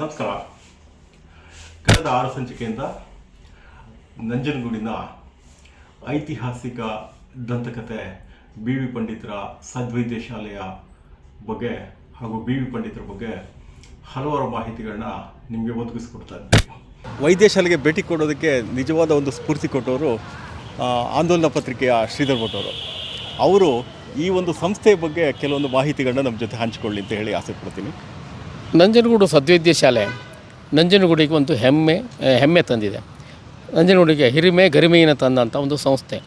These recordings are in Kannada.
ನಮಸ್ಕಾರ. ಕಳೆದ ಆರು ಸಂಚಿಕೆಯಿಂದ ನಂಜನಗೂಡಿನ ಐತಿಹಾಸಿಕ ದಂತಕಥೆ ಬಿ ವಿ ಪಂಡಿತರ ಸದ್ವೈದ್ಯ ಶಾಲೆಯ ಬಗ್ಗೆ ಹಾಗೂ ಬಿ ವಿ ಪಂಡಿತರ ಬಗ್ಗೆ ಹಲವಾರು ಮಾಹಿತಿಗಳನ್ನ ನಿಮಗೆ ಒದಗಿಸ್ಕೊಡ್ತಾ ವೈದ್ಯಶಾಲೆಗೆ ವೈದ್ಯ ಶಾಲೆಗೆ ಭೇಟಿ ಕೊಡೋದಕ್ಕೆ ನಿಜವಾದ ಒಂದು ಸ್ಫೂರ್ತಿ ಕೊಟ್ಟವರು ಆಂದೋಲನ ಪತ್ರಿಕೆಯ ಶ್ರೀಧರ್ ಭಟ್ಟವರು ಅವರು ಈ ಒಂದು ಸಂಸ್ಥೆಯ ಬಗ್ಗೆ ಕೆಲವೊಂದು ಮಾಹಿತಿಗಳನ್ನ ನಮ್ಮ ಜೊತೆ ಹಂಚಿಕೊಳ್ಳಿ ಅಂತ ಹೇಳಿ ಆಸೆ ಪಡ್ತೀನಿ. ನಂಜನಗೂಡು ಸದ್ವೈದ್ಯ ಶಾಲೆ ನಂಜನಗೂಡಿಗೆ ಒಂದು ಹೆಮ್ಮೆ ಹೆಮ್ಮೆ ತಂದಿದೆ. ನಂಜನಗೂಡಿಗೆ ಹಿರಿಮೆ ಗರಿಮೆಯನ್ನು ತಂದಂಥ ಒಂದು ಸಂಸ್ಥೆ.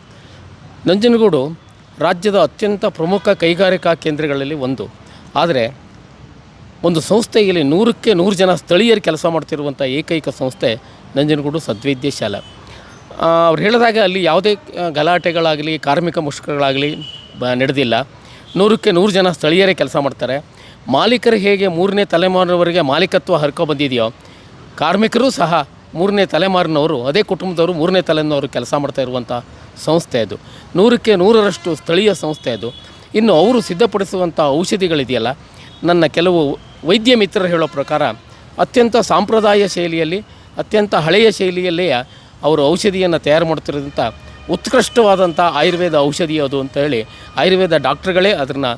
ನಂಜನಗೂಡು ರಾಜ್ಯದ ಅತ್ಯಂತ ಪ್ರಮುಖ ಕೈಗಾರಿಕಾ ಕೇಂದ್ರಗಳಲ್ಲಿ ಒಂದು. ಆದರೆ ಒಂದು ಸಂಸ್ಥೆಯಲ್ಲಿ ನೂರಕ್ಕೆ ನೂರು ಜನ ಸ್ಥಳೀಯರು ಕೆಲಸ ಮಾಡ್ತಿರುವಂಥ ಏಕೈಕ ಸಂಸ್ಥೆ ನಂಜನಗೂಡು ಸದ್ವೈದ್ಯ ಶಾಲೆ. ಅವ್ರು ಹೇಳಿದಾಗ ಅಲ್ಲಿ ಯಾವುದೇ ಗಲಾಟೆಗಳಾಗಲಿ, ಕಾರ್ಮಿಕ ಮುಷ್ಕರಗಳಾಗಲಿ ಬ, ನಡೆದಿಲ್ಲ. ನೂರಕ್ಕೆ ನೂರು ಜನ ಸ್ಥಳೀಯರೇ ಕೆಲಸ ಮಾಡ್ತಾರೆ. ಮಾಲೀಕರು ಹೇಗೆ ಮೂರನೇ ತಲೆಮಾರಿನವರಿಗೆ ಮಾಲೀಕತ್ವ ಹರ್ಕೊ ಬಂದಿದೆಯೋ, ಕಾರ್ಮಿಕರು ಸಹ ಮೂರನೇ ತಲೆಮಾರಿನವರು, ಅದೇ ಕುಟುಂಬದವರು ಮೂರನೇ ತಲೆನವರು ಕೆಲಸ ಮಾಡ್ತಾ ಇರುವಂಥ ಸಂಸ್ಥೆ ಅದು. ನೂರಕ್ಕೆ ನೂರರಷ್ಟು ಸ್ಥಳೀಯ ಸಂಸ್ಥೆ ಅದು. ಇನ್ನು ಅವರು ಸಿದ್ಧಪಡಿಸುವಂಥ ಔಷಧಿಗಳಿದೆಯಲ್ಲ, ನನ್ನ ಕೆಲವು ವೈದ್ಯ ಮಿತ್ರರು ಹೇಳೋ ಪ್ರಕಾರ ಅತ್ಯಂತ ಸಾಂಪ್ರದಾಯ ಶೈಲಿಯಲ್ಲಿ, ಅತ್ಯಂತ ಹಳೆಯ ಶೈಲಿಯಲ್ಲೇ ಅವರು ಔಷಧಿಯನ್ನು ತಯಾರು ಮಾಡ್ತಿರೋದಂಥ ಉತ್ಕೃಷ್ಟವಾದಂಥ ಆಯುರ್ವೇದ ಔಷಧಿ ಅದು ಅಂತ ಹೇಳಿ ಆಯುರ್ವೇದ ಡಾಕ್ಟ್ರುಗಳೇ ಅದನ್ನು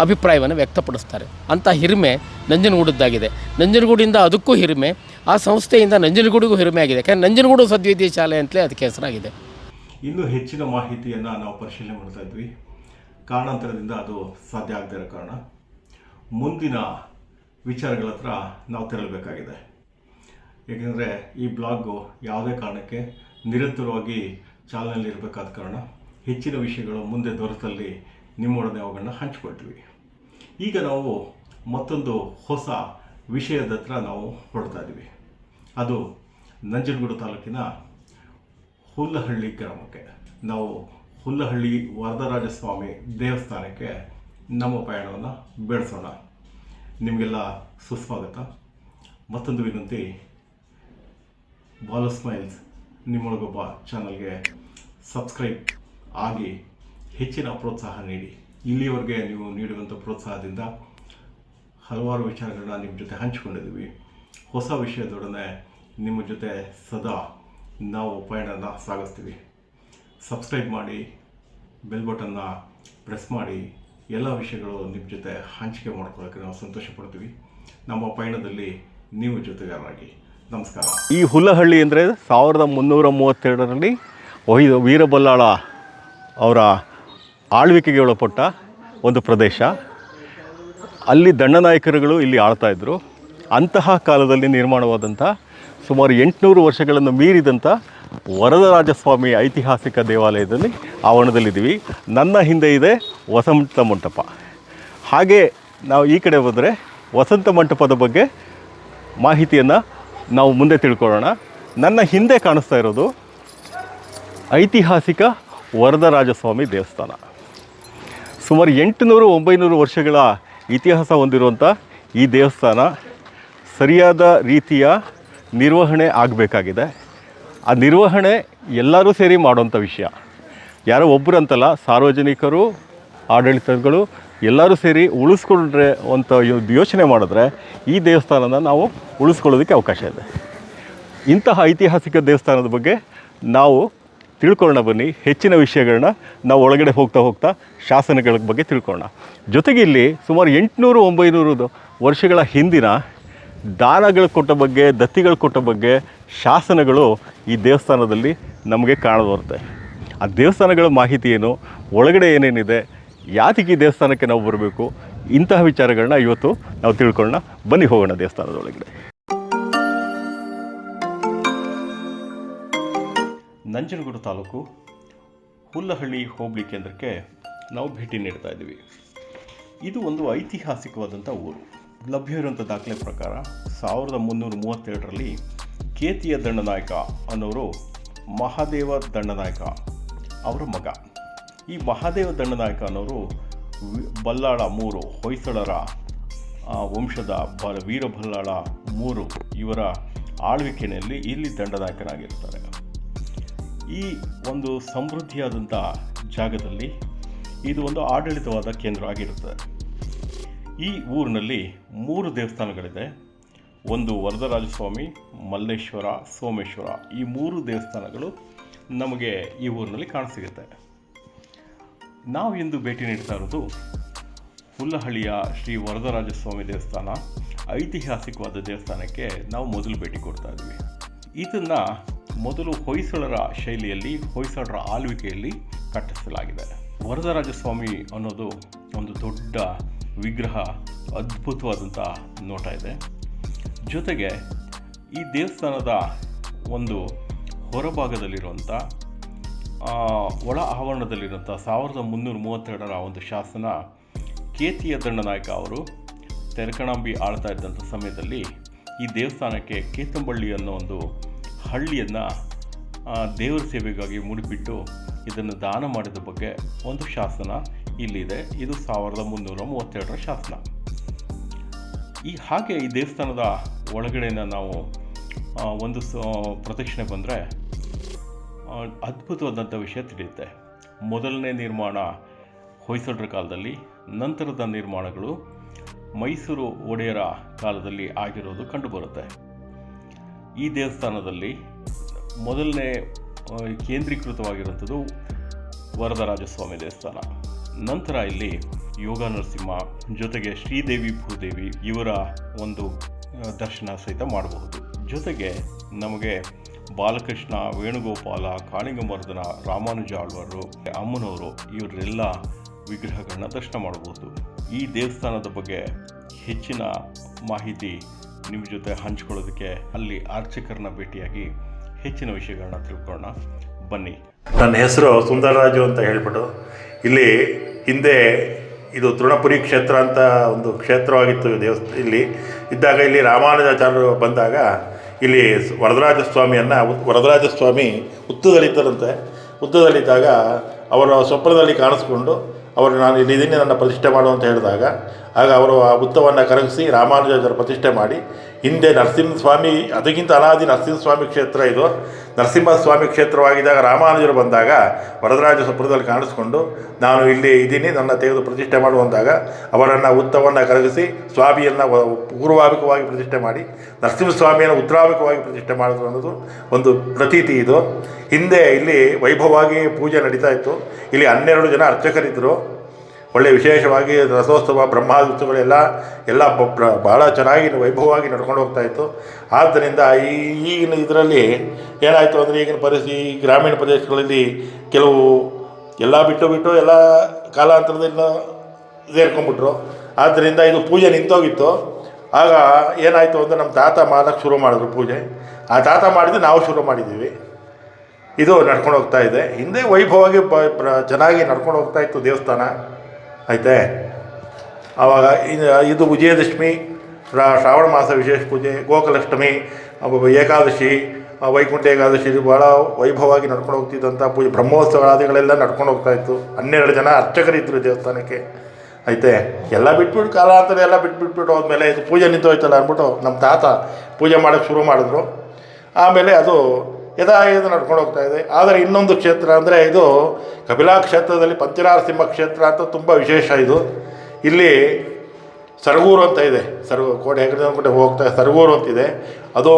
ಅಭಿಪ್ರಾಯವನ್ನು ವ್ಯಕ್ತಪಡಿಸ್ತಾರೆ. ಅಂಥ ಹಿರಿಮೆ ನಂಜನಗೂಡದ್ದಾಗಿದೆ. ನಂಜನಗೂಡಿಂದ ಅದಕ್ಕೂ ಹಿರಿಮೆ, ಆ ಸಂಸ್ಥೆಯಿಂದ ನಂಜನಗೂಡಿಗೂ ಹಿರಿಮೆ ಆಗಿದೆ. ಯಾಕಂದರೆ ನಂಜನಗೂಡು ಸದ್ವೈದ್ಯ ಶಾಲೆ ಅಂತಲೇ ಅದಕ್ಕೆ ಹೆಸರಾಗಿದೆ. ಇನ್ನೂ ಹೆಚ್ಚಿನ ಮಾಹಿತಿಯನ್ನು ನಾವು ಪರಿಶೀಲನೆ ಮಾಡ್ತಾ ಇದ್ವಿ. ಕಾರಣಾಂತರದಿಂದ ಅದು ಸಾಧ್ಯ ಆಗದೇ ಕಾರಣ. ಮುಂದಿನ ವಿಚಾರಗಳ ಹತ್ರ ನಾವು ತೆರಳಬೇಕಾಗಿದೆ. ಏಕೆಂದರೆ ಈ ಬ್ಲಾಗು ಯಾವುದೇ ಕಾರಣಕ್ಕೆ ನಿರಂತರವಾಗಿ ಚಾಲನೆಯಲ್ಲಿರಬೇಕಾದ ಕಾರಣ. ಹೆಚ್ಚಿನ ವಿಷಯಗಳು ಮುಂದೆ ದೊರೆತಲ್ಲಿ ನಿಮ್ಮೊಡನೆ ಅವುಗಳನ್ನ ಹಂಚ್ಕೊಳ್ತೀವಿ. ಈಗ ನಾವು ಮತ್ತೊಂದು ಹೊಸ ವಿಷಯದ ಹತ್ರ ನಾವು ಹೊರಡ್ತಾ ಇದ್ದೀವಿ ಅದು ನಂಜನಗೂಡು ತಾಲೂಕಿನ ಹುಲ್ಲಹಳ್ಳಿ ಗ್ರಾಮಕ್ಕೆ. ನಾವು ಹುಲ್ಲಹಳ್ಳಿ ವರದರಾಜಸ್ವಾಮಿ ದೇವಸ್ಥಾನಕ್ಕೆ ನಮ್ಮ ಪಯಣವನ್ನು ಬೆಳೆಸೋಣ ನಿಮಗೆಲ್ಲ ಸುಸ್ವಾಗತ. ಮತ್ತೊಂದು ವಿನಂತಿ, ಬಾಲು ಸ್ಮೈಲ್ಸ್ ನಿಮ್ಮೊಳಗೊಬ್ಬ ಚಾನಲ್ಗೆ ಸಬ್ಸ್ಕ್ರೈಬ್ ಆಗಿ ಹೆಚ್ಚಿನ ಪ್ರೋತ್ಸಾಹ ನೀಡಿ. ಇಲ್ಲಿಯವರೆಗೆ ನೀವು ನೀಡುವಂಥ ಪ್ರೋತ್ಸಾಹದಿಂದ ಹಲವಾರು ವಿಚಾರಗಳನ್ನ ನಿಮ್ಮ ಜೊತೆ ಹಂಚಿಕೊಂಡಿದ್ದೀವಿ. ಹೊಸ ವಿಷಯದೊಡನೆ ನಿಮ್ಮ ಜೊತೆ ಸದಾ ನಾವು ಪಯಣನ ಸಾಗಿಸ್ತೀವಿ. ಸಬ್ಸ್ಕ್ರೈಬ್ ಮಾಡಿ ಬೆಲ್ ಬಟನ್ನ ಪ್ರೆಸ್ ಮಾಡಿ, ಎಲ್ಲ ವಿಷಯಗಳು ನಿಮ್ಮ ಜೊತೆ ಹಂಚಿಕೆ ಮಾಡ್ಕೊಳ್ಳೋಕ್ಕೆ ನಾವು ಸಂತೋಷ ಪಡ್ತೀವಿ ನಮ್ಮ ಪಯಣದಲ್ಲಿ ನೀವು ಜೊತೆಗಾರರಾಗಿ. ನಮಸ್ಕಾರ. ಈ ಹುಲ್ಲಹಳ್ಳಿ ಅಂದರೆ ಸಾವಿರದ ಮುನ್ನೂರ ಮೂವತ್ತೆರಡರಲ್ಲಿ ವೈ ವೀರಬಲ್ಲಾಳ ಅವರ ಆಳ್ವಿಕೆಗೆ ಒಳಪಟ್ಟ ಒಂದು ಪ್ರದೇಶ. ಅಲ್ಲಿ ದಂಡನಾಯಕರುಗಳು ಇಲ್ಲಿ ಆಳ್ತಾ ಇದ್ದರು ಅಂತಹ ಕಾಲದಲ್ಲಿ ನಿರ್ಮಾಣವಾದಂಥ ಸುಮಾರು ಎಂಟುನೂರು ವರ್ಷಗಳನ್ನು ಮೀರಿದಂಥ ವರದರಾಜಸ್ವಾಮಿ ಐತಿಹಾಸಿಕ ದೇವಾಲಯದಲ್ಲಿ ಆವರಣದಲ್ಲಿದ್ದೀವಿ. ನನ್ನ ಹಿಂದೆ ಇದೆ ವಸಂತ ಮಂಟಪ. ಹಾಗೆ ನಾವು ಈ ಕಡೆ ಹೋದರೆ ವಸಂತ ಮಂಟಪದ ಬಗ್ಗೆ ಮಾಹಿತಿಯನ್ನು ನಾವು ಮುಂದೆ ತಿಳ್ಕೊಳ್ಳೋಣ. ನನ್ನ ಹಿಂದೆ ಕಾಣಿಸ್ತಾ ಇರೋದು ಐತಿಹಾಸಿಕ ವರದರಾಜಸ್ವಾಮಿ ದೇವಸ್ಥಾನ. ಸುಮಾರು ಎಂಟುನೂರು ಒಂಬೈನೂರು ವರ್ಷಗಳ ಇತಿಹಾಸ ಹೊಂದಿರುವಂಥ ಈ ದೇವಸ್ಥಾನ ಸರಿಯಾದ ರೀತಿಯ ನಿರ್ವಹಣೆ ಆಗಬೇಕಾಗಿದೆ. ಆ ನಿರ್ವಹಣೆ ಎಲ್ಲರೂ ಸೇರಿ ಮಾಡುವಂಥ ವಿಷಯ. ಯಾರೋ ಒಬ್ಬರಂತಲ್ಲ ಸಾರ್ವಜನಿಕರು, ಆಡಳಿತಗಳು ಎಲ್ಲರೂ ಸೇರಿ ಉಳಿಸ್ಕೊಂಡ್ರೆ ಅಂತ ಯೋಚನೆ ಮಾಡಿದ್ರೆ ಈ ದೇವಸ್ಥಾನನ ನಾವು ಉಳಿಸ್ಕೊಳ್ಳೋದಕ್ಕೆ ಅವಕಾಶ ಇದೆ. ಇಂತಹ ಐತಿಹಾಸಿಕ ದೇವಸ್ಥಾನದ ಬಗ್ಗೆ ನಾವು ತಿಳ್ಕೊಳ್ಳೋಣ ಬನ್ನಿ. ಹೆಚ್ಚಿನ ವಿಷಯಗಳನ್ನ ನಾವು ಒಳಗಡೆ ಹೋಗ್ತಾ ಹೋಗ್ತಾ ಶಾಸನಗಳ ಬಗ್ಗೆ ತಿಳ್ಕೊಳ್ಳೋಣ. ಜೊತೆಗೆ ಇಲ್ಲಿ ಸುಮಾರು ಎಂಟುನೂರು ಒಂಬೈನೂರು ವರ್ಷಗಳ ಹಿಂದಿನ ದಾನಗಳು ಕೊಟ್ಟ ಬಗ್ಗೆ, ದತ್ತಿಗಳು ಕೊಟ್ಟ ಬಗ್ಗೆ ಶಾಸನಗಳು ಈ ದೇವಸ್ಥಾನದಲ್ಲಿ ನಮಗೆ ಕಾಣಬರುತ್ತೆ ಆ ದೇವಸ್ಥಾನಗಳ ಮಾಹಿತಿ ಏನು? ಒಳಗಡೆ ಏನೇನಿದೆ? ಯಾತಿಗೆ ದೇವಸ್ಥಾನಕ್ಕೆ ನಾವು ಬರಬೇಕು? ಇಂತಹ ವಿಚಾರಗಳನ್ನ ಇವತ್ತು ನಾವು ತಿಳ್ಕೊಳ್ಳೋಣ. ಬನ್ನಿ ಹೋಗೋಣ ದೇವಸ್ಥಾನದ ಒಳಗಡೆ. ನಂಜನಗೂಡು ತಾಲೂಕು ಹುಲ್ಲಹಳ್ಳಿ ಹೋಬಳಿ ಕೇಂದ್ರಕ್ಕೆ ನಾವು ಭೇಟಿ ನೀಡ್ತಾ ಇದ್ದೀವಿ. ಇದು ಒಂದು ಐತಿಹಾಸಿಕವಾದಂಥ ಊರು. ಲಭ್ಯವಿರುವಂಥ ದಾಖಲೆ ಪ್ರಕಾರ ಸಾವಿರದ ಮುನ್ನೂರ ಮೂವತ್ತೆರಡರಲ್ಲಿ ಕೇತಿಯ ದಂಡನಾಯಕ ಅನ್ನೋರು ಮಹಾದೇವ ದಂಡನಾಯಕ ಅವರ ಮಗ. ಈ ಮಹಾದೇವ ದಂಡನಾಯಕ ಅನ್ನೋರು ಬಲ್ಲಾಳ ಮೂರು, ಹೊಯ್ಸಳರ ವಂಶದ ಬ ವೀರಬಲ್ಲಾಳ ಮೂರು ಇವರ ಆಳ್ವಿಕೆಯಲ್ಲಿ ಇಲ್ಲಿ ದಂಡನಾಯಕನಾಗಿರ್ತಾರೆ ಈ ಒಂದು ಸಮೃದ್ಧಿಯಾದಂಥ ಜಾಗದಲ್ಲಿ ಇದು ಒಂದು ಆಡಳಿತವಾದ ಕೇಂದ್ರ ಆಗಿರುತ್ತದೆ ಈ ಊರಿನಲ್ಲಿ ಮೂರು ದೇವಸ್ಥಾನಗಳಿದೆ. ಒಂದು ವರದರಾಜಸ್ವಾಮಿ, ಮಲ್ಲೇಶ್ವರ, ಸೋಮೇಶ್ವರ ಈ ಮೂರು ದೇವಸ್ಥಾನಗಳು ನಮಗೆ ಈ ಊರಿನಲ್ಲಿ ಕಾಣಸಿಗುತ್ತೆ. ನಾವು ಇಂದು ಭೇಟಿ ನೀಡ್ತಾ ಇರೋದು ಹುಲ್ಲಹಳ್ಳಿಯ ಶ್ರೀ ವರದರಾಜಸ್ವಾಮಿ ದೇವಸ್ಥಾನ. ಐತಿಹಾಸಿಕವಾದ ದೇವಸ್ಥಾನಕ್ಕೆ ನಾವು ಮೊದಲು ಭೇಟಿ ಕೊಡ್ತಾ ಇದ್ವಿ ಇದನ್ನು ಮೊದಲು ಹೊಯ್ಸಳರ ಶೈಲಿಯಲ್ಲಿ, ಹೊಯ್ಸಳರ ಆಳ್ವಿಕೆಯಲ್ಲಿ ಕಟ್ಟಿಸಲಾಗಿದೆ. ವರದರಾಜಸ್ವಾಮಿ ಅನ್ನೋದು ಒಂದು ದೊಡ್ಡ ವಿಗ್ರಹ ಅದ್ಭುತವಾದಂಥ ನೋಟ ಇದೆ. ಜೊತೆಗೆ ಈ ದೇವಸ್ಥಾನದ ಒಂದು ಹೊರಭಾಗದಲ್ಲಿರುವಂಥ ಒಳ ಆವರಣದಲ್ಲಿರುವಂಥ ಸಾವಿರದ ಮುನ್ನೂರ ಮೂವತ್ತೆರಡರ ಒಂದು ಶಾಸನ ಕೇತಿಯ ದಂಡನಾಯಕ ಅವರು ತೆರಕಣಾಂಬಿ ಆಳ್ತಾ ಇದ್ದಂಥ ಸಮಯದಲ್ಲಿ ಈ ದೇವಸ್ಥಾನಕ್ಕೆ ಕೇತಂಬಳ್ಳಿ ಅನ್ನೋ ಒಂದು ಹಳ್ಳಿಯನ್ನು ದೇವರ ಸೇವೆಗಾಗಿ ಮುಡಿಪಿಟ್ಟು ಇದನ್ನು ದಾನ ಮಾಡಿದ ಬಗ್ಗೆ ಒಂದು ಶಾಸನ ಇಲ್ಲಿದೆ. ಇದು ಸಾವಿರದ ಮುನ್ನೂರ ಮೂವತ್ತೆರಡರ ಶಾಸನ. ಈ ಹಾಗೆ ಈ ದೇವಸ್ಥಾನದ ಒಳಗಡೆನ ನಾವು ಒಂದು ಪ್ರದಕ್ಷಿಣೆ ಬಂದರೆ ಅದ್ಭುತವಾದಂಥ ವಿಷಯ ತಿಳಿಯುತ್ತೆ. ಮೊದಲನೇ ನಿರ್ಮಾಣ ಹೊಯ್ಸಳರ ಕಾಲದಲ್ಲಿ, ನಂತರದ ನಿರ್ಮಾಣಗಳು ಮೈಸೂರು ಒಡೆಯರ ಕಾಲದಲ್ಲಿ ಆಗಿರೋದು ಕಂಡುಬರುತ್ತೆ. ಈ ದೇವಸ್ಥಾನದಲ್ಲಿ ಮೊದಲನೇ ಕೇಂದ್ರೀಕೃತವಾಗಿರುವಂಥದ್ದು ವರದರಾಜಸ್ವಾಮಿ ದೇವಸ್ಥಾನ. ನಂತರ ಇಲ್ಲಿ ಯೋಗ ನರಸಿಂಹ ಜೊತೆಗೆ ಶ್ರೀದೇವಿ ಭೂದೇವಿ ಇವರ ಒಂದು ದರ್ಶನ ಸಹಿತ ಮಾಡಬಹುದು. ಜೊತೆಗೆ ನಮಗೆ ಬಾಲಕೃಷ್ಣ, ವೇಣುಗೋಪಾಲ, ಕಾಳಿಂಗಮರ್ದನ, ರಾಮಾನುಜ ಆಳ್ವರು, ಅಮ್ಮನವರು ಇವರೆಲ್ಲ ವಿಗ್ರಹಗಳನ್ನ ದರ್ಶನ ಮಾಡಬಹುದು. ಈ ದೇವಸ್ಥಾನದ ಬಗ್ಗೆ ಹೆಚ್ಚಿನ ಮಾಹಿತಿ ನಿಮ್ಮ ಜೊತೆ ಹಂಚ್ಕೊಳ್ಳೋದಕ್ಕೆ ಅಲ್ಲಿ ಅರ್ಚಕರನ್ನ ಭೇಟಿಯಾಗಿ ಹೆಚ್ಚಿನ ವಿಷಯಗಳನ್ನ ತಿಳ್ಕೊಳ್ಳೋಣ. ಬನ್ನಿ. ನನ್ನ ಹೆಸರು ಸುಂದರರಾಜು ಅಂತ ಹೇಳ್ಬಿಟ್ಟು ಇಲ್ಲಿ ಹಿಂದೆ ಇದು ತೃಣಪುರಿ ಕ್ಷೇತ್ರ ಅಂತ ಒಂದು ಕ್ಷೇತ್ರವಾಗಿತ್ತು ದೇವಸ್ಥಾನ ಇಲ್ಲಿ ಇದ್ದಾಗ ಇಲ್ಲಿ ರಾಮಾನುಜಾಚಾರ್ಯರು ಬಂದಾಗ ಇಲ್ಲಿ ವರದರಾಜ ಸ್ವಾಮಿಯನ್ನು ವರದರಾಜ ಸ್ವಾಮಿ ಅವರ ಸ್ವಪ್ನದಲ್ಲಿ ಕಾಣಿಸ್ಕೊಂಡು ಅವರು ನಾನು ಇಲ್ಲಿ ಇದೀನಿ ನನ್ನ ಪ್ರತಿಷ್ಠೆ ಮಾಡು ಅಂತ ಹೇಳಿದಾಗ, ಆಗ ಅವರು ಆ ಹುತ್ತವನ್ನು ಕರಗಿಸಿ ರಾಮಾನುಜಾಚಾರ್ಯ ಪ್ರತಿಷ್ಠೆ ಮಾಡಿ ಹಿಂದೆ ನರಸಿಂಹಸ್ವಾಮಿ ಅದಕ್ಕಿಂತ ಅನಾದಿ ನರಸಿಂಹಸ್ವಾಮಿ ಕ್ಷೇತ್ರ ಇದು. ನರಸಿಂಹಸ್ವಾಮಿ ಕ್ಷೇತ್ರವಾಗಿದ್ದಾಗ ರಾಮಾನುಜರು ಬಂದಾಗ ವರದರಾಜ ಸುಪ್ರದಲ್ಲಿ ಕಾಣಿಸ್ಕೊಂಡು, ನಾನು ಇಲ್ಲಿ ಇದ್ದೀನಿ, ನನ್ನ ತೆಗೆದು ಪ್ರತಿಷ್ಠೆ ಮಾಡುವಂದಾಗ ಅವರನ್ನು ಉತ್ತವನ್ನು ಕರಗಿಸಿ, ಸ್ವಾಮಿಯನ್ನು ಪೂರ್ವಾಭಿಕವಾಗಿ ಪ್ರತಿಷ್ಠೆ ಮಾಡಿ, ನರಸಿಂಹಸ್ವಾಮಿಯನ್ನು ಉತ್ತರಾಭಿಕವಾಗಿ ಪ್ರತಿಷ್ಠೆ ಮಾಡಿದ್ರು ಅನ್ನೋದು ಒಂದು ಪ್ರತೀತಿ ಇದು. ಹಿಂದೆ ಇಲ್ಲಿ ವೈಭವವಾಗಿ ಪೂಜೆ ನಡೀತಾ ಇತ್ತು. ಇಲ್ಲಿ ಹನ್ನೆರಡು ಜನ ಅರ್ಚಕರಿದ್ದರು ಒಳ್ಳೆಯ ವಿಶೇಷವಾಗಿ ರಥೋತ್ಸವ ಬ್ರಹ್ಮಾದೋತ್ಸವಗಳೆಲ್ಲ ಎಲ್ಲ ಬಹಳ ಚೆನ್ನಾಗಿ ವೈಭವವಾಗಿ ನಡ್ಕೊಂಡು ಹೋಗ್ತಾ ಇತ್ತು. ಆದ್ದರಿಂದ ಈಗಿನ ಇದರಲ್ಲಿ ಏನಾಯಿತು ಅಂದರೆ ಈಗಿನ ಪರಿಸ್ಥಿತಿ ಗ್ರಾಮೀಣ ಪ್ರದೇಶಗಳಲ್ಲಿ ಕೆಲವು ಎಲ್ಲ ಬಿಟ್ಟು ಬಿಟ್ಟು ಎಲ್ಲ ಕಾಲಾಂತರದಿಂದ ಸೇರ್ಕೊಂಡ್ಬಿಟ್ರು. ಆದ್ದರಿಂದ ಇದು ಪೂಜೆ ನಿಂತೋಗಿತ್ತು. ಆಗ ಏನಾಯಿತು ಅಂದರೆ ನಮ್ಮ ತಾತ ಮಾಡೋಕ್ಕೆ ಶುರು ಮಾಡಿದ್ರು ಪೂಜೆ. ಆ ತಾತ ಮಾಡಿದ್ದು ನಾವು ಶುರು ಮಾಡಿದ್ದೀವಿ. ಇದು ನಡ್ಕೊಂಡು ಹೋಗ್ತಾ ಇದೆ. ಹಿಂದೆ ವೈಭವವಾಗಿ ಚೆನ್ನಾಗಿ ನಡ್ಕೊಂಡು ಹೋಗ್ತಾ ಇತ್ತು ದೇವಸ್ಥಾನ. ಆಯ್ತೆ? ಆವಾಗ ಇದು- ಇದು ವಿಜಯದಶಮಿ ಶ್ರಾ- ಶ್ರಾವಣ ಮಾಸ ವಿಶೇಷ ಪೂಜೆ, ಗೋಕಲಷ್ಟಮಿ ಏಕಾದಶಿ ವೈಕುಂಠ ಏಕಾದಶಿ ಭಾಳ ವೈಭವವಾಗಿ ನಡ್ಕೊಂಡು ಹೋಗ್ತಿದ್ದಂಥ ಪೂಜೆ ಬ್ರಹ್ಮೋತ್ಸವಾದಿಗಳೆಲ್ಲ ನಡ್ಕೊಂಡು ಹೋಗ್ತಾ ಇತ್ತು. ಹನ್ನೆರಡು ಜನ ಅರ್ಚಕರಿದ್ದರು ದೇವಸ್ಥಾನಕ್ಕೆ. ಐತೆ ಎಲ್ಲ ಬಿಟ್ಬಿಟ್ಟು ಕಾಲಾಂತರ ಎಲ್ಲ ಬಿಟ್ಬಿಟ್ಬಿಟ್ಟು ಹೋದ್ಮೇಲೆ ಇದು ಪೂಜೆ ನಿಂತೋಯ್ತಲ್ಲ ಅಂದ್ಬಿಟ್ಟು ನಮ್ಮ ತಾತ ಪೂಜೆ ಮಾಡೋಕ್ಕೆ ಶುರು ಮಾಡಿದ್ರು. ಆಮೇಲೆ ಅದು ಯಥಾಯಥ ನಡ್ಕೊಂಡು ಹೋಗ್ತಾ ಇದೆ. ಆದರೆ ಇನ್ನೊಂದು ಕ್ಷೇತ್ರ ಅಂದರೆ ಇದು ಕಪಿಲಾ ಕ್ಷೇತ್ರದಲ್ಲಿ ಪಂಚನಾರಸಿಂಹ ಕ್ಷೇತ್ರ ಅಂತ ತುಂಬ ವಿಶೇಷ ಇದು. ಇಲ್ಲಿ ಸರಗೂರು ಅಂತ ಇದೆ. ಸರ್, ಕೋಟೆ ಕೋಟೆ ಹೋಗ್ತಾ ಸರಗೂರು ಅಂತಿದೆ ಅದು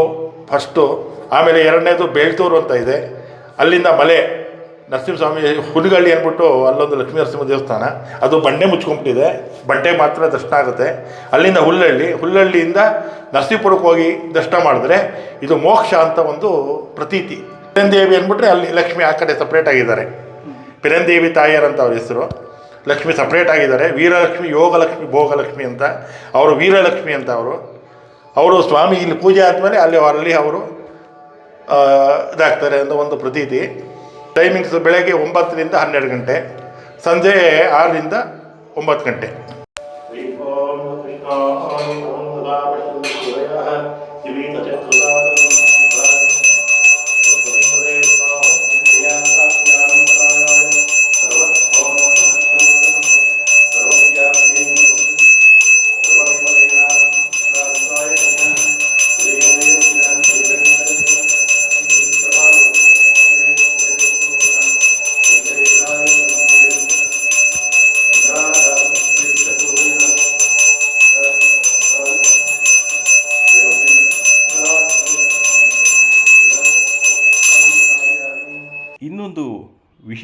ಫಸ್ಟು ಆಮೇಲೆ ಎರಡನೇದು ಬೇಳ್ತೂರು ಅಂತ ಇದೆ. ಅಲ್ಲಿಂದ ಮಲೆ. ನರಸಿಂಹಸ್ವಾಮಿ ಹುಲಿಗಳ್ಳಿ ಅಂದ್ಬಿಟ್ಟು ಅಲ್ಲೊಂದು ಲಕ್ಷ್ಮೀ ನರಸಿಂಹ ದೇವಸ್ಥಾನ. ಅದು ಬಂಡೆ ಮುಚ್ಕೊಂಬಿಟ್ಟಿದೆ ಬಂಡೆ ಮಾತ್ರ ದರ್ಶನ ಆಗುತ್ತೆ. ಅಲ್ಲಿಂದ ಹುಲ್ಲಳ್ಳಿ, ಹುಲ್ಲಳ್ಳಿಯಿಂದ ನರಸೀಪುರಕ್ಕೆ ಹೋಗಿ ದರ್ಶನ ಮಾಡಿದ್ರೆ ಇದು ಮೋಕ್ಷ ಅಂತ ಒಂದು ಪ್ರತೀತಿ. ಪಿರಂದೇವಿ ಅಂದ್ಬಿಟ್ರೆ ಅಲ್ಲಿ ಲಕ್ಷ್ಮಿ ಆ ಕಡೆ ಸಪ್ರೇಟ್ ಆಗಿದ್ದಾರೆ. ಪಿರಂದೇವಿ ತಾಯಿಯರ್ ಅಂತ ಅವ್ರ ಹೆಸರು. ಲಕ್ಷ್ಮಿ ಸಪ್ರೇಟ್ ಆಗಿದ್ದಾರೆ. ವೀರಲಕ್ಷ್ಮಿ, ಯೋಗಲಕ್ಷ್ಮಿ, ಭೋಗಲಕ್ಷ್ಮಿ ಅಂತ. ಅವರು ವೀರಲಕ್ಷ್ಮಿ ಅಂತ ಅವರು. ಅವರು ಸ್ವಾಮಿ ಇಲ್ಲಿ ಪೂಜೆ ಆದಮೇಲೆ ಅಲ್ಲಿ ಅಲ್ಲಿ ಅವರು ಇದಾಗ್ತಾರೆ ಅಂತ ಒಂದು ಪ್ರತೀತಿ. ಟೈಮಿಂಗ್ಸ್ ಬೆಳಗ್ಗೆ ಒಂಬತ್ತರಿಂದ ಹನ್ನೆರಡು ಗಂಟೆ ಸಂಜೆ ಆರರಿಂದ ಒಂಬತ್ತು ಗಂಟೆ.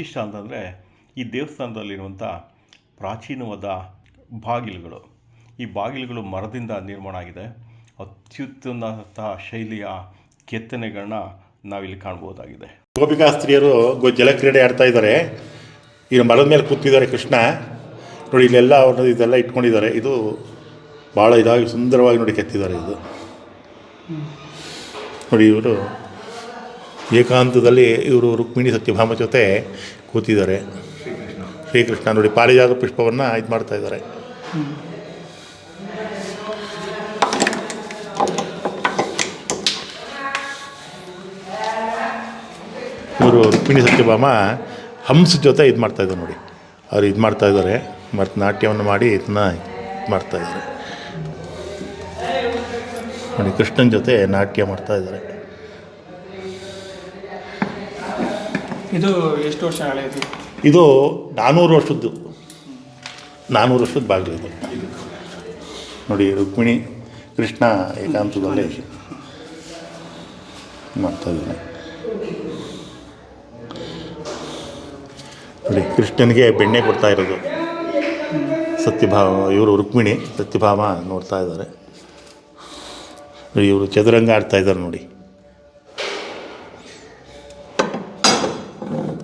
ವಿಶಿಷ್ಟ ಅಂತಂದರೆ ಈ ದೇವಸ್ಥಾನದಲ್ಲಿರುವಂಥ ಪ್ರಾಚೀನವಾದ ಬಾಗಿಲುಗಳು. ಈ ಬಾಗಿಲುಗಳು ಮರದಿಂದ ನಿರ್ಮಾಣ ಆಗಿದೆ. ಅತ್ಯುತ್ತಮವಾದಂತಹ ಶೈಲಿಯ ಕೆತ್ತನೆಗಳನ್ನ ನಾವಿಲ್ಲಿ ಕಾಣಬಹುದಾಗಿದೆ. ಗೋಪಿಕಾಸ್ತ್ರೀಯರು ಸ್ತ್ರೀಯರು ಜಲಕ್ರೀಡೆ ಆಡ್ತಾ ಇದ್ದಾರೆ. ಈಗ ಮರದ ಮೇಲೆ ಕೂತಿದ್ದಾರೆ ಕೃಷ್ಣ. ನೋಡಿ ಇಲ್ಲೆಲ್ಲ ಅವ್ರನ್ನ ಇದೆಲ್ಲ ಇಟ್ಕೊಂಡಿದ್ದಾರೆ. ಇದು ಭಾಳ ಇದಾಗಿ ಸುಂದರವಾಗಿ ನೋಡಿ ಕೆತ್ತಿದ್ದಾರೆ ಇದು. ನೋಡಿ ಇವರು ಏಕಾಂತದಲ್ಲಿ ಇವರು ರುಕ್ಮಿಣಿ ಸತ್ಯಭಾಮ ಜೊತೆ ಕೂತಿದ್ದಾರೆ. ಶ್ರೀಕೃಷ್ಣ ನೋಡಿ ಪಾರಿಜಾತ ಪುಷ್ಪವನ್ನು ಇದು ಮಾಡ್ತಾ ಇದ್ದಾರೆ. ಇವರು ರುಕ್ಮಿಣಿ ಸತ್ಯಭಾಮ ಹಂಸ ಜೊತೆ ಇದು ಮಾಡ್ತಾ ಇದ್ದಾರೆ ನೋಡಿ. ಅವರು ಇದು ಮಾಡ್ತಾ ಇದ್ದಾರೆ. ಮತ್ತು ನಾಟ್ಯವನ್ನು ಮಾಡಿ ಇದನ್ನ ಮಾಡ್ತಾ ಇದ್ದಾರೆ. ನೋಡಿ ಕೃಷ್ಣನ ಜೊತೆ ನಾಟ್ಯ ಮಾಡ್ತಾ ಇದ್ದಾರೆ. ಇದು ಎಷ್ಟು ವರ್ಷ ಹಳೆಯದು? ಇದು ನಾನ್ನೂರು ವರ್ಷದ್ದು. ನಾನ್ನೂರು ವರ್ಷದ ಬಾಗಿಲು ಇದು. ನೋಡಿ, ರುಕ್ಮಿಣಿ ಕೃಷ್ಣ ಏಕಾಂತದಲ್ಲಿ ಮಾಡ್ತಾ ಇದ್ದೀನಿ. ನೋಡಿ, ಕೃಷ್ಣನಿಗೆ ಬೆಣ್ಣೆ ಕೊಡ್ತಾ ಇರೋದು. ಸತ್ಯಭಾಮ, ಇವರು ರುಕ್ಮಿಣಿ, ಸತ್ಯಭಾಮ ನೋಡ್ತಾ ಇದ್ದಾರೆ. ಇವರು ಚದುರಂಗ ಆಡ್ತಾ ಇದ್ದಾರೆ ನೋಡಿ.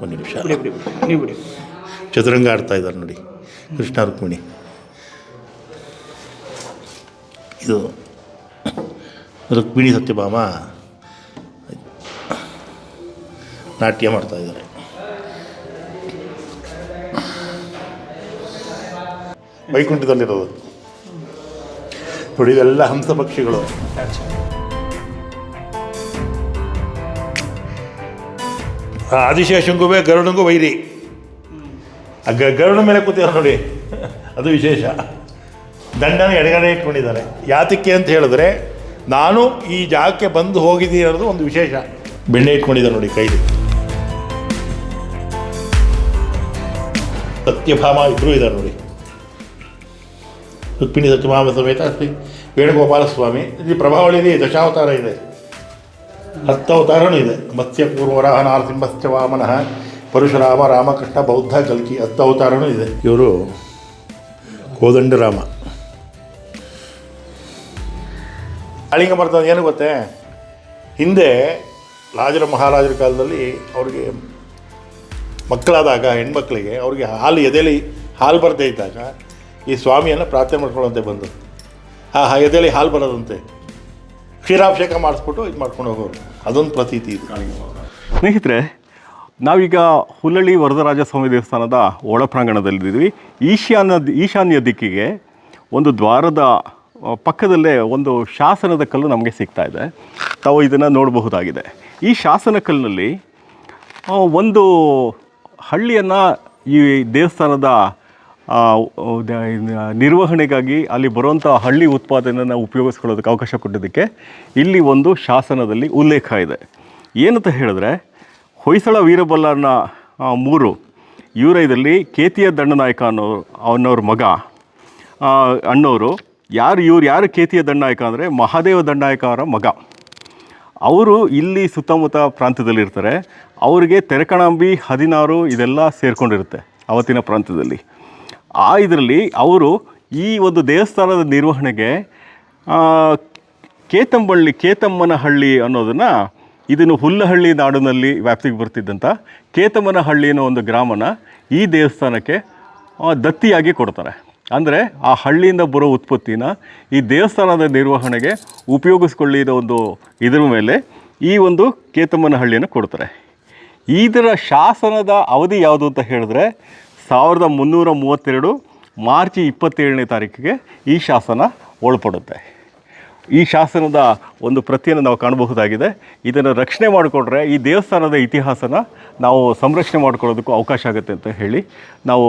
ಒಂದು ನಿಮಿಷ. ಬಿಡಿ ಬಿಡಿ ಬಿಡಿ. ನೀವು ಬಿಡಿ. ಚದುರಂಗ ಆಡ್ತಾ ಇದ್ದಾರೆ ನೋಡಿ. ಕೃಷ್ಣ ರುಕ್ಮಿಣಿ. ಇದು ರುಕ್ಮಿಣಿ ಸತ್ಯಭಾಮ ನಾಟ್ಯ ಮಾಡ್ತಾ ಇದ್ದಾರೆ. ವೈಕುಂಠದಲ್ಲಿರೋದು. ನೋಡಿ ಇವೆಲ್ಲ ಹಂಸ ಪಕ್ಷಿಗಳು. ಆದಿಶೇಷಂಗುವೆ ಗರುಡಂಗೂ ವೈರಿ. ಗ- ಗರುಡ ಮೇಲೆ ಕೂತಿದ್ರು ನೋಡಿ. ಅದು ವಿಶೇಷ. ದಂಡನ ಎಡಗಡೆ ಇಟ್ಕೊಂಡಿದ್ದಾರೆ. ಯಾತಕ್ಕೆ ಅಂತ ಹೇಳಿದ್ರೆ, ನಾನು ಈ ಜಾಗಕ್ಕೆ ಬಂದು ಹೋಗಿದ್ದೀನಿ ಅನ್ನೋದು ಒಂದು ವಿಶೇಷ. ಬೆಣ್ಣೆ ಇಟ್ಕೊಂಡಿದ್ದಾರೆ ನೋಡಿ ಕೈಲಿ. ಸತ್ಯಭಾಮ ಇಬ್ಬರು ಇದ್ದಾರೆ ನೋಡಿ. ರುಕ್ಮಿಣಿ ಸತ್ಯಭಾಮ ಸಮೇತ ಶ್ರೀ ವೇಣುಗೋಪಾಲ ಸ್ವಾಮಿ ಇಲ್ಲಿ ಇದೆ ದಶಾವತಾರ ಇದೆ. ಹತ್ತು ಅವತಾರನೂ ಇದೆ. ಮತ್ಸ್ಯ ವರಾಹ ನಾರಸಿಂಹಸ್ಯ ವಾಮನಃ ಪರಶುರಾಮ ರಾಮಕೃಷ್ಣ ಬೌದ್ಧ ಕಲ್ಕಿ ಹತ್ತು ಅವತಾರನೂ ಇದೆ. ಇವರು ಕೋದಂಡರಾಮ. ಅಳಿಂಗ ಮರದ ಏನು ಗೊತ್ತೇ? ಹಿಂದೆ ರಾಜರ ಮಹಾರಾಜರ ಕಾಲದಲ್ಲಿ ಅವ್ರಿಗೆ ಮಕ್ಕಳಾದಾಗ, ಹೆಣ್ಮಕ್ಳಿಗೆ ಅವ್ರಿಗೆ ಹಾಲು ಎದೆಲಿ ಹಾಲು ಬರದೇ ಇದ್ದಾಗ ಈ ಸ್ವಾಮಿಯನ್ನು ಪ್ರಾರ್ಥನೆ ಮಾಡ್ಕೊಳ್ಳೋಂತೆ ಬಂದು ಆ ಆ ಎದೆಲಿ ಹಾಲು ಬರೋದಂತೆ. ಕ್ಷೀರಾಭಿಷೇಕ ಮಾಡಿಸ್ಬಿಟ್ಟು ಇದು ಮಾಡ್ಕೊಂಡು ಹೋಗೋರು. ಅದೊಂದು ಪ್ರತೀತಿ ಇದು. ಸ್ನೇಹಿತರೆ, ನಾವೀಗ ಹುಲ್ಲಳ್ಳಿ ವರದರಾಜ ಸ್ವಾಮಿ ದೇವಸ್ಥಾನದ ಒಳ ಪ್ರಾಂಗಣದಲ್ಲಿದ್ದೀವಿ. ಈಶಾನ್ಯ ಈಶಾನ್ಯ ದಿಕ್ಕಿಗೆ ಒಂದು ದ್ವಾರದ ಪಕ್ಕದಲ್ಲೇ ಒಂದು ಶಾಸನದ ಕಲ್ಲು ನಮಗೆ ಸಿಗ್ತಾ ಇದೆ. ತಾವು ಇದನ್ನು ನೋಡಬಹುದಾಗಿದೆ. ಈ ಶಾಸನ ಕಲ್ಲಿನಲ್ಲಿ ಒಂದು ಹಳ್ಳಿಯನ್ನು ಈ ದೇವಸ್ಥಾನದ ನಿರ್ವಹಣೆಗಾಗಿ ಅಲ್ಲಿ ಬರುವಂಥ ಹಳ್ಳಿ ಉತ್ಪಾದನೆಯನ್ನು ಉಪಯೋಗಿಸ್ಕೊಳ್ಳೋದಕ್ಕೆ ಅವಕಾಶ ಕೊಟ್ಟಿದ್ದಕ್ಕೆ ಇಲ್ಲಿ ಒಂದು ಶಾಸನದಲ್ಲಿ ಉಲ್ಲೇಖ ಇದೆ. ಏನಂತ ಹೇಳಿದ್ರೆ, ಹೊಯ್ಸಳ ವೀರಬಲ್ಲನ ಮೂರು ಇವರ ಇದರಲ್ಲಿ ಕೇತಿಯ ದಂಡನಾಯಕ ಅನ್ನೋರು ಅನ್ನೋರ ಮಗ ಅಣ್ಣವರು ಯಾರು, ಇವ್ರು ಯಾರು ಕೇತಿಯ ದಂಡನಾಯಕ ಅಂದರೆ ಮಹಾದೇವ ದಂಡನಾಯಕ ಅವರ ಮಗ. ಅವರು ಇಲ್ಲಿ ಸುತ್ತಮುತ್ತ ಪ್ರಾಂತ್ಯದಲ್ಲಿರ್ತಾರೆ. ಅವರಿಗೆ ತೆರಕಣಾಂಬಿ ಹದಿನಾರು ಇದೆಲ್ಲ ಸೇರಿಕೊಂಡಿರುತ್ತೆ ಅವತ್ತಿನ ಪ್ರಾಂತ್ಯದಲ್ಲಿ. ಆ ಇದರಲ್ಲಿ ಅವರು ಈ ಒಂದು ದೇವಸ್ಥಾನದ ನಿರ್ವಹಣೆಗೆ ಕೇತಂಬಳ್ಳಿ, ಕೇತಮ್ಮನಹಳ್ಳಿ ಅನ್ನೋದನ್ನು ಇದನ್ನು ಹುಲ್ಲಹಳ್ಳಿ ನಾಡಿನಲ್ಲಿ ವ್ಯಾಪ್ತಿಗೆ ಬರ್ತಿದ್ದಂಥ ಕೇತಮ್ಮನಹಳ್ಳಿ ಅನ್ನೋ ಒಂದು ಗ್ರಾಮನ ಈ ದೇವಸ್ಥಾನಕ್ಕೆ ದತ್ತಿಯಾಗಿ ಕೊಡ್ತಾರೆ. ಅಂದರೆ ಆ ಹಳ್ಳಿಯಿಂದ ಬರೋ ಉತ್ಪತ್ತಿನ ಈ ದೇವಸ್ಥಾನದ ನಿರ್ವಹಣೆಗೆ ಉಪಯೋಗಿಸ್ಕೊಳ್ಳಿದ ಒಂದು ಇದರ ಮೇಲೆ ಈ ಒಂದು ಕೇತಮ್ಮನಹಳ್ಳಿಯನ್ನು ಕೊಡ್ತಾರೆ. ಇದರ ಶಾಸನದ ಅವಧಿ ಯಾವುದು ಅಂತ ಹೇಳಿದ್ರೆ ಸಾವಿರದ ಮುನ್ನೂರ ಮೂವತ್ತೆರಡು ಮಾರ್ಚ್ ಇಪ್ಪತ್ತೇಳನೇ ತಾರೀಕಿಗೆ ಈ ಶಾಸನ ಒಳಪಡುತ್ತೆ. ಈ ಶಾಸನದ ಒಂದು ಪ್ರತಿಯನ್ನು ನಾವು ಕಾಣಬಹುದಾಗಿದೆ. ಇದನ್ನು ರಕ್ಷಣೆ ಮಾಡಿಕೊಂಡ್ರೆ ಈ ದೇವಸ್ಥಾನದ ಇತಿಹಾಸನ ನಾವು ಸಂರಕ್ಷಣೆ ಮಾಡ್ಕೊಳ್ಳೋದಕ್ಕೂ ಅವಕಾಶ ಆಗುತ್ತೆ ಅಂತ ಹೇಳಿ ನಾವು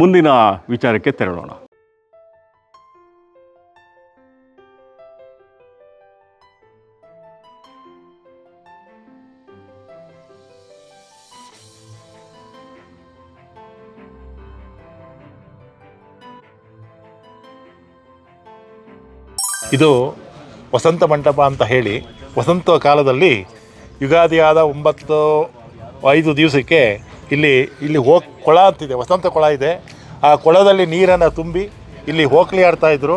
ಮುಂದಿನ ವಿಚಾರಕ್ಕೆ ತೆರಳೋಣ. ಇದು ವಸಂತ ಮಂಟಪ ಅಂತ ಹೇಳಿ ವಸಂತ ಕಾಲದಲ್ಲಿ ಯುಗಾದಿಯಾದ ಒಂಬತ್ತು, ಐದು ದಿವಸಕ್ಕೆ ಇಲ್ಲಿ ಇಲ್ಲಿ ಹೋಗ್ ಕೊಳ ಅಂತಿದೆ, ವಸಂತ ಕೊಳ ಇದೆ. ಆ ಕೊಳದಲ್ಲಿ ನೀರನ್ನು ತುಂಬಿ ಇಲ್ಲಿ ಹೋಕ್ಲಿ ಆಡ್ತಾಯಿದ್ರು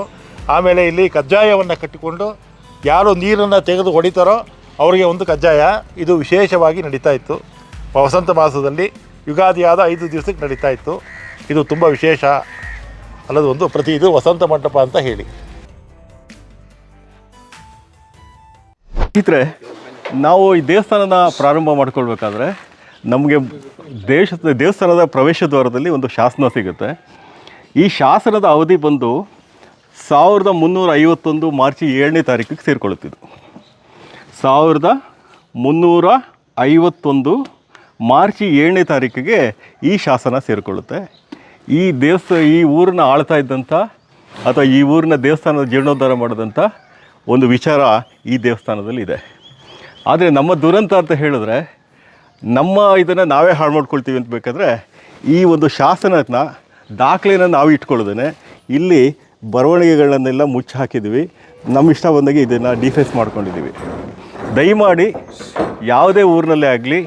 ಆಮೇಲೆ ಇಲ್ಲಿ ಕಜ್ಜಾಯವನ್ನು ಕಟ್ಟಿಕೊಂಡು ಯಾರು ನೀರನ್ನು ತೆಗೆದು ಹೊಡಿತಾರೋ ಅವರಿಗೆ ಒಂದು ಕಜ್ಜಾಯ. ಇದು ವಿಶೇಷವಾಗಿ ನಡೀತಾ ಇತ್ತು. ವಸಂತ ಮಾಸದಲ್ಲಿ ಯುಗಾದಿಯಾದ ಐದು ದಿವಸಕ್ಕೆ ನಡೀತಾ ಇತ್ತು. ಇದು ತುಂಬ ವಿಶೇಷ ಅಲ್ಲದೊಂದು ಪ್ರತಿ ಇದು ವಸಂತ ಮಂಟಪ ಅಂತ ಹೇಳಿ. ಸ್ನೇಹಿತರೆ ನಾವು ಈ ದೇವಸ್ಥಾನನ ಪ್ರಾರಂಭ ಮಾಡ್ಕೊಳ್ಬೇಕಾದ್ರೆ ನಮಗೆ ದೇಶದ, ದೇವಸ್ಥಾನದ ಪ್ರವೇಶ ದ್ವಾರದಲ್ಲಿ ಒಂದು ಶಾಸನ ಸಿಗುತ್ತೆ. ಈ ಶಾಸನದ ಅವಧಿ ಬಂದು ಸಾವಿರದ ಮುನ್ನೂರ ಐವತ್ತೊಂದು ಮಾರ್ಚ್ ಏಳನೇ ತಾರೀಕಿಗೆ ಸೇರಿಕೊಳ್ಳುತ್ತಿದ್ದು. ಸಾವಿರದ ಮುನ್ನೂರ ಐವತ್ತೊಂದು ಮಾರ್ಚ್ ಏಳನೇ ತಾರೀಕಿಗೆ ಈ ಶಾಸನ ಸೇರಿಕೊಳ್ಳುತ್ತೆ. ಈ ದೇವಸ್ಥ ಈ ಊರನ್ನ ಆಳ್ತಾ ಇದ್ದಂಥ ಅಥವಾ ಈ ಊರಿನ ದೇವಸ್ಥಾನದ ಜೀರ್ಣೋದ್ಧಾರ ಮಾಡಿದಂಥ ಒಂದು ವಿಚಾರ ಈ ದೇವಸ್ಥಾನದಲ್ಲಿ ಇದೆ. ಆದರೆ ನಮ್ಮ ದುರಂತ ಅಂತ ಹೇಳಿದ್ರೆ ನಮ್ಮ ಇದನ್ನು ನಾವೇ ಹಾಳು ಮಾಡ್ಕೊಳ್ತೀವಿ ಅಂತ ಬೇಕಾದ್ರೆ ಈ ಒಂದು ಶಾಸನನ ದಾಖಲೆನ ನಾವು ಇಟ್ಕೊಳ್ಳೋದೇ ಇಲ್ಲಿ ಬರವಣಿಗೆಗಳನ್ನೆಲ್ಲ ಮುಚ್ಚಿ ಹಾಕಿದ್ವಿ ನಮ್ಮ ಇಷ್ಟ ಬಂದಾಗೆ ಇದನ್ನು ಡಿಫೇಸ್ ಮಾಡ್ಕೊಂಡಿದ್ದೀವಿ. ದಯಮಾಡಿ ಯಾವುದೇ ಊರಿನಲ್ಲೇ ಆಗಲಿ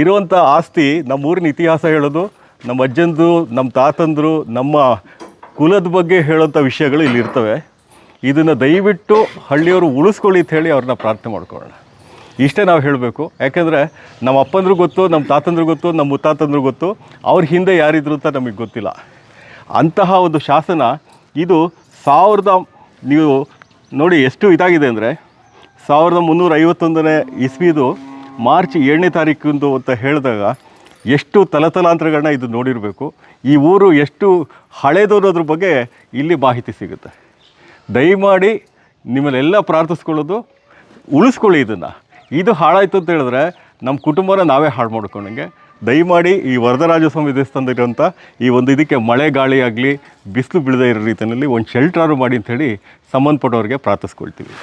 ಇರುವಂಥ ಆಸ್ತಿ ನಮ್ಮ ಊರಿನ ಇತಿಹಾಸ ಹೇಳೋದು, ನಮ್ಮ ಅಜ್ಜಂದು ನಮ್ಮ ತಾತಂದರು, ನಮ್ಮ ಕುಲದ ಬಗ್ಗೆ ಹೇಳೋಂಥ ವಿಷಯಗಳು ಇಲ್ಲಿ ಇರ್ತವೆ. ಇದನ್ನು ದಯವಿಟ್ಟು ಹಳ್ಳಿಯವರು ಉಳಿಸ್ಕೊಳ್ಳಿ ಅಂತ ಹೇಳಿ ಅವ್ರನ್ನ ಪ್ರಾರ್ಥನೆ ಮಾಡ್ಕೊಳ್ಳೋಣ. ಇಷ್ಟೇ ನಾವು ಹೇಳಬೇಕು. ಯಾಕೆಂದರೆ ನಮ್ಮ ಅಪ್ಪಂದ್ರು ಗೊತ್ತು, ನಮ್ಮ ತಾತಂದ್ರು ಗೊತ್ತು, ನಮ್ಮ ಮುತ್ತಾತಂದ್ರು ಗೊತ್ತು. ಅವ್ರ ಹಿಂದೆ ಯಾರಿದ್ರು ಅಂತ ನಮಗೆ ಗೊತ್ತಿಲ್ಲ. ಅಂತಹ ಒಂದು ಶಾಸನ ಇದು ಸಾವಿರದ, ನೀವು ನೋಡಿ ಎಷ್ಟು ಇದಾಗಿದೆ ಅಂದರೆ ಸಾವಿರದ ಮುನ್ನೂರ ಐವತ್ತೊಂದನೇ ಇಸ್ವಿದು ಮಾರ್ಚ್ ಏಳನೇ ತಾರೀಕಿಂದು ಅಂತ ಹೇಳಿದಾಗ ಎಷ್ಟು ತಲತಲಾಂತರಗಳನ್ನ ಇದು ನೋಡಿರಬೇಕು. ಈ ಊರು ಎಷ್ಟು ಹಳೇದು ಅನ್ನೋದ್ರ ಬಗ್ಗೆ ಇಲ್ಲಿ ಮಾಹಿತಿ ಸಿಗುತ್ತೆ. ದಯಮಾಡಿ ನಿಮ್ಮಲ್ಲೆಲ್ಲ ಪ್ರಾರ್ಥಿಸ್ಕೊಳ್ಳೋದು, ಉಳಿಸ್ಕೊಳ್ಳಿ ಇದನ್ನು. ಇದು ಹಾಳಾಯಿತು ಅಂತ ಹೇಳಿದ್ರೆ ನಮ್ಮ ಕುಟುಂಬನ ನಾವೇ ಹಾಳು ಮಾಡ್ಕೊಂಡಂಗೆ. ದಯಮಾಡಿ ಈ ವರದರಾಜಸ್ವಾಮಿ ದೇವಸ್ಥಾನದಲ್ಲಿರುವಂಥ ಈ ಒಂದು ಇದಕ್ಕೆ ಮಳೆ ಗಾಳಿ ಆಗಲಿ, ಬಿಸಿಲು ಬೀಳದೇ ಇರೋ ರೀತಿಯಲ್ಲಿ ಒಂದು ಶೆಲ್ಟ್ರಾರು ಮಾಡಿ ಅಂಥೇಳಿ ಸಂಬಂಧಪಟ್ಟವ್ರಿಗೆ ಪ್ರಾರ್ಥಿಸ್ಕೊಳ್ತೀವಿ.